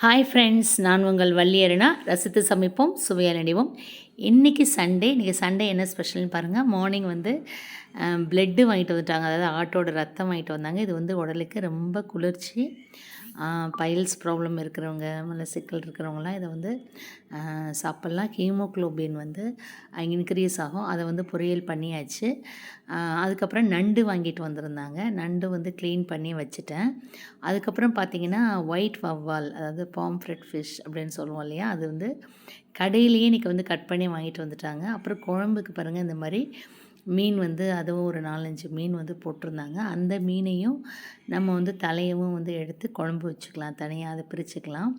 Hi friends நான் உங்கள் வள்ளியரினா ரசித்து சமைப்போம் சுவையாக நடிவோம் இன்றைக்கி சண்டே இன்றைக்கி சண்டே என்ன ஸ்பெஷல்னு பாருங்கள் மார்னிங் வந்து பிளட்டு வாங்கிட்டு வந்துட்டாங்க. அதாவது ஆட்டோட ரத்தம் வாங்கிட்டு வந்தாங்க. இது வந்து உடலுக்கு ரொம்ப குளிர்ச்சி. பைல்ஸ் ப்ராப்ளம் இருக்கிறவங்க மலசிக்கல் இருக்கிறவங்களாம் இதை வந்து சாப்பிட்லாம். ஹீமோக்ளோபின் வந்து இன்க்ரீஸ் ஆகும். அதை வந்து பொரியல் பண்ணியாச்சு. அதுக்கப்புறம் நண்டு வாங்கிட்டு வந்திருந்தாங்க. நண்டு வந்து க்ளீன் பண்ணி வச்சுட்டேன். அதுக்கப்புறம் பார்த்திங்கன்னா ஒயிட் வவ்வால் அதாவது பாம்ஃப்ரெட் ஃபிஷ் அப்படின்னு சொல்லுவோம் இல்லையா? அது வந்து கடையிலேயே இன்றைக்கி வந்து கட் பண்ணி வாங்கிட்டு வந்துட்டாங்க. அப்புறம் குழம்புக்கு பாருங்கள் இந்த மாதிரி மீன் வந்து அதுவும் ஒரு நாலஞ்சு மீன் வந்து போட்டிருந்தாங்க. அந்த மீனையும் நம்ம வந்து தலையவும் வந்து எடுத்து குழம்பு வச்சுக்கலாம். தனியாக அதை பிரிச்சுக்கலாம்.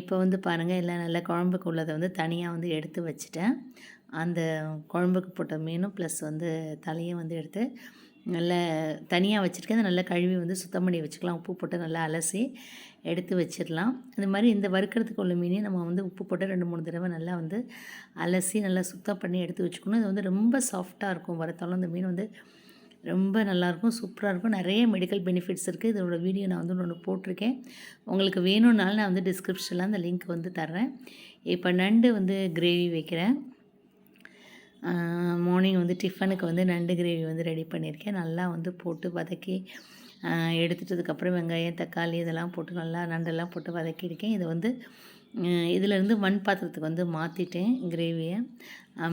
இப்போ வந்து பாருங்கள் எல்லாம் நல்ல குழம்புக்கு உள்ளதை வந்து தனியாக வந்து எடுத்து வச்சுட்டேன். அந்த குழம்புக்கு போட்ட மீனும் ப்ளஸ் வந்து தலையும் வந்து எடுத்து நல்ல தனியாக வச்சுருக்கேன். அதை நல்லா கழுவி வந்து சுத்தம் பண்ணி வச்சுக்கலாம். உப்பு போட்டு நல்லா அலசி எடுத்து வச்சிடலாம். இந்த மாதிரி இந்த வறுக்கிறதுக்கு உள்ள மீனையும் நம்ம வந்து உப்பு போட்டு ரெண்டு மூணு தடவை நல்லா வந்து அலசி நல்லா சுத்தம் பண்ணி எடுத்து வச்சுக்கணும். இது வந்து ரொம்ப சாஃப்டாக இருக்கும். வறுத்தாலும் இந்த மீன் வந்து ரொம்ப நல்லாயிருக்கும் சூப்பராக இருக்கும். நிறைய மெடிக்கல் பெனிஃபிட்ஸ் இருக்குது இதோட வீடியோ நான் வந்து ஒன்று போட்டிருக்கேன். உங்களுக்கு வேணும்னாலும் நான் வந்து டிஸ்கிரிப்ஷனில் அந்த லிங்க் வந்து தர்றேன். இப்போ நண்டு வந்து கிரேவி வைக்கிறேன். மார்னிங் வந்து டிஃபனுக்கு வந்து நண்டு கிரேவி வந்து ரெடி பண்ணியிருக்கேன். நல்லா வந்து போட்டு வதக்கி எடுத்துட்டதுக்கப்புறம் வெங்காயம் தக்காளி இதெல்லாம் போட்டு நல்லா நண்டெல்லாம் போட்டு வதக்கியிருக்கேன். இதை வந்து இதிலேருந்து மண் பாத்திரத்துக்கு வந்து மாற்றிட்டேன் கிரேவியை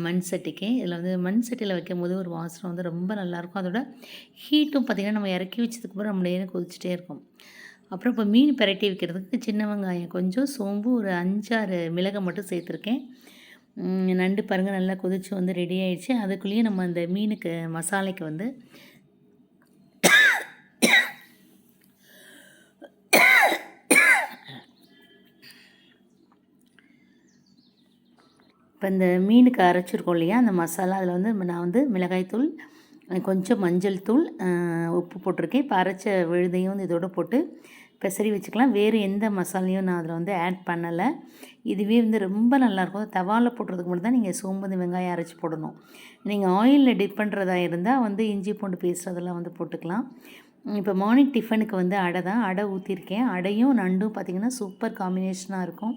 மண் சட்டிக்கு. இதில் வந்து மண் சட்டியில் வைக்கும் போது ஒரு வாசனம் வந்து ரொம்ப நல்லாயிருக்கும். அதோட ஹீட்டும் பார்த்திங்கன்னா நம்ம இறக்கி வச்சதுக்கப்புறம் நம்மளே கொதிச்சுட்டே இருக்கும். அப்புறம் இப்போ மீன் பெரட்டி வைக்கிறதுக்கு சின்ன வெங்காயம் கொஞ்சம் சோம்பு ஒரு அஞ்சாறு மிளகை மட்டும் சேர்த்துருக்கேன். நண்டு பாருங்கள் நல்லா கொதித்து வந்து ரெடி ஆகிடுச்சு அதுக்குள்ளேயே நம்ம அந்த மீனுக்கு மசாலைக்கு வந்து இப்போ இந்த மீனுக்கு அரைச்சிருக்கோம் இல்லையா? அந்த மசாலா அதில் வந்து நான் வந்து மிளகாய்த்தூள் கொஞ்சம் மஞ்சள் தூள் உப்பு போட்டிருக்கேன். இப்போ அரைச்ச விழுதையும் வந்து இதோடு போட்டு பெசரி வச்சுக்கலாம். வேறு எந்த மசாலையும் நான் அதில் வந்து ஆட் பண்ணலை. இதுவே வந்து ரொம்ப நல்லாயிருக்கும். தவாவில் போடுறதுக்கு மட்டும் தான் நீங்கள் சோம்பு வெங்காயம் அரைச்சி போடணும். நீங்கள் ஆயிலில் டிப் பண்ணுறதா இருந்தால் வந்து இஞ்சி பூண்டு பேஸ்ட் அதெல்லாம் வந்து போட்டுக்கலாம். இப்போ மார்னிங் டிஃபனுக்கு வந்து அடை தான். அடை ஊற்றிருக்கேன் அடையும் நண்டும் பார்த்திங்கன்னா சூப்பர் காம்பினேஷனாக இருக்கும்.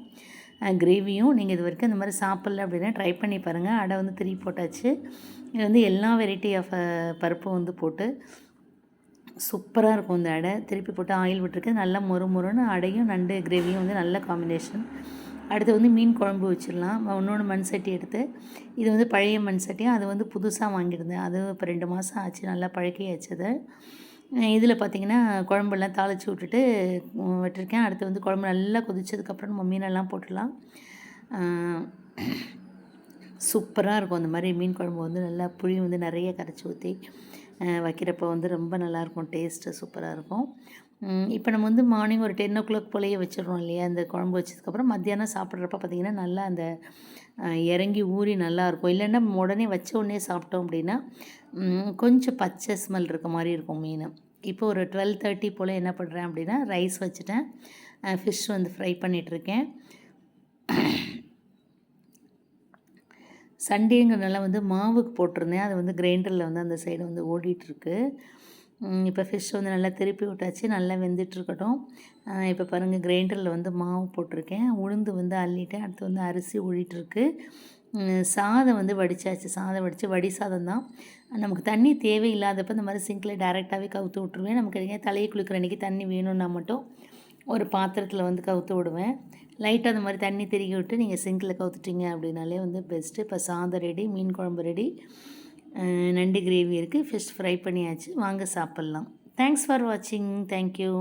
கிரேவியும் நீங்கள் இது வரைக்கும் இந்த மாதிரி சாப்பிட்ல அப்படின்னா ட்ரை பண்ணி பாருங்கள் அடை வந்து திரி போட்டாச்சு. இது வந்து எல்லா வெரைட்டி ஆஃப் பருப்பும் வந்து போட்டு சூப்பராக இருக்கும் இந்த அடை. திருப்பி போட்டு ஆயில் விட்டுருக்கு. நல்லா மொறு மொறுன்னு அடையும் நண்டு கிரேவியும் வந்து நல்ல காம்பினேஷன் அடுத்து வந்து மீன் குழம்பு வச்சிடலாம். இன்னொன்று மண் சட்டி எடுத்து இது வந்து பழைய மண் சட்டியும் அது வந்து புதுசாக வாங்கியிருந்தேன். அது இப்போ ரெண்டு மாதம் ஆச்சு. நல்லா பழக்கி இதில் பார்த்திங்கன்னா குழம்பெல்லாம் தாளித்து விட்டுட்டு விட்டுருக்கேன். அடுத்து வந்து குழம்பு நல்லா கொதிச்சதுக்கப்புறம் நம்ம மீனெல்லாம் போட்டுடலாம். சூப்பராக இருக்கும் அந்த மாதிரி மீன் குழம்பு வந்து நல்லா புளி வந்து நிறைய கரைச்சி ஊற்றி வைக்கிறப்போ வந்து ரொம்ப நல்லாயிருக்கும். டேஸ்ட்டு சூப்பராக இருக்கும் இப்போ நம்ம வந்து மார்னிங் ஒரு டென் ஓ கிளாக் போலேயே வச்சிடறோம் இல்லையா? அந்த குழம்பு வச்சதுக்கப்புறம் மத்தியானம் சாப்பிட்றப்ப பார்த்திங்கன்னா நல்லா அந்த இறங்கி ஊறி நல்லாயிருக்கும். இல்லைன்னா உடனே வச்ச உடனே சாப்பிட்டோம் அப்படின்னா கொஞ்சம் பச்சை ஸ்மெல் இருக்க மாதிரி இருக்கும் மீன். இப்போ ஒரு டுவெல் தேர்ட்டி போல் என்ன பண்ணுறேன் அப்படின்னா ரைஸ் வச்சுட்டேன். ஃபிஷ் வந்து ஃப்ரை பண்ணிகிட்ருக்கேன் சண்டேங்கிறனால வந்து மாவுக்கு போட்டிருந்தேன். அது வந்து கிரைண்டரில் வந்து அந்த சைடு வந்து ஓடிட்டுருக்கு. இப்போ ஃபிஷ் வந்து நல்லா திருப்பி விட்டாச்சு. நல்லா வெந்துட்டுருக்கட்டும். இப்போ பாருங்கள் கிரைண்டரில் வந்து மாவு போட்டிருக்கேன். உளுந்து வந்து அள்ளிட்டேன். அடுத்து வந்து அரிசி ஓடிட்டுருக்கு சாதம் வந்து வடித்தாச்சு சாதம் வடித்து வடி சாதம் தான். நமக்கு தண்ணி தேவையில்லாதப்போ இந்த மாதிரி சிங்கில் டேரெக்டாகவே கவுத்து விட்ருவேன் நமக்கு எங்கே தலையை குளிக்கிற அன்றைக்கி தண்ணி வேணும்னா மட்டும் ஒரு பாத்திரத்தில் வந்து கவுத்து விடுவேன். லைட்டாக அந்த மாதிரி தண்ணி திருகி விட்டு நீங்கள் சிங்கில் கவுத்துட்டீங்க அப்படின்னாலே வந்து பெஸ்ட்டு இப்போ சாதம் ரெடி மீன் குழம்பு ரெடி நண்டு கிரேவி இருக்குது ஃபிஷ் ஃப்ரை பண்ணியாச்சு. வாங்க சாப்பிட்லாம். தேங்க்ஸ் ஃபார் வாட்சிங் தேங்க்யூ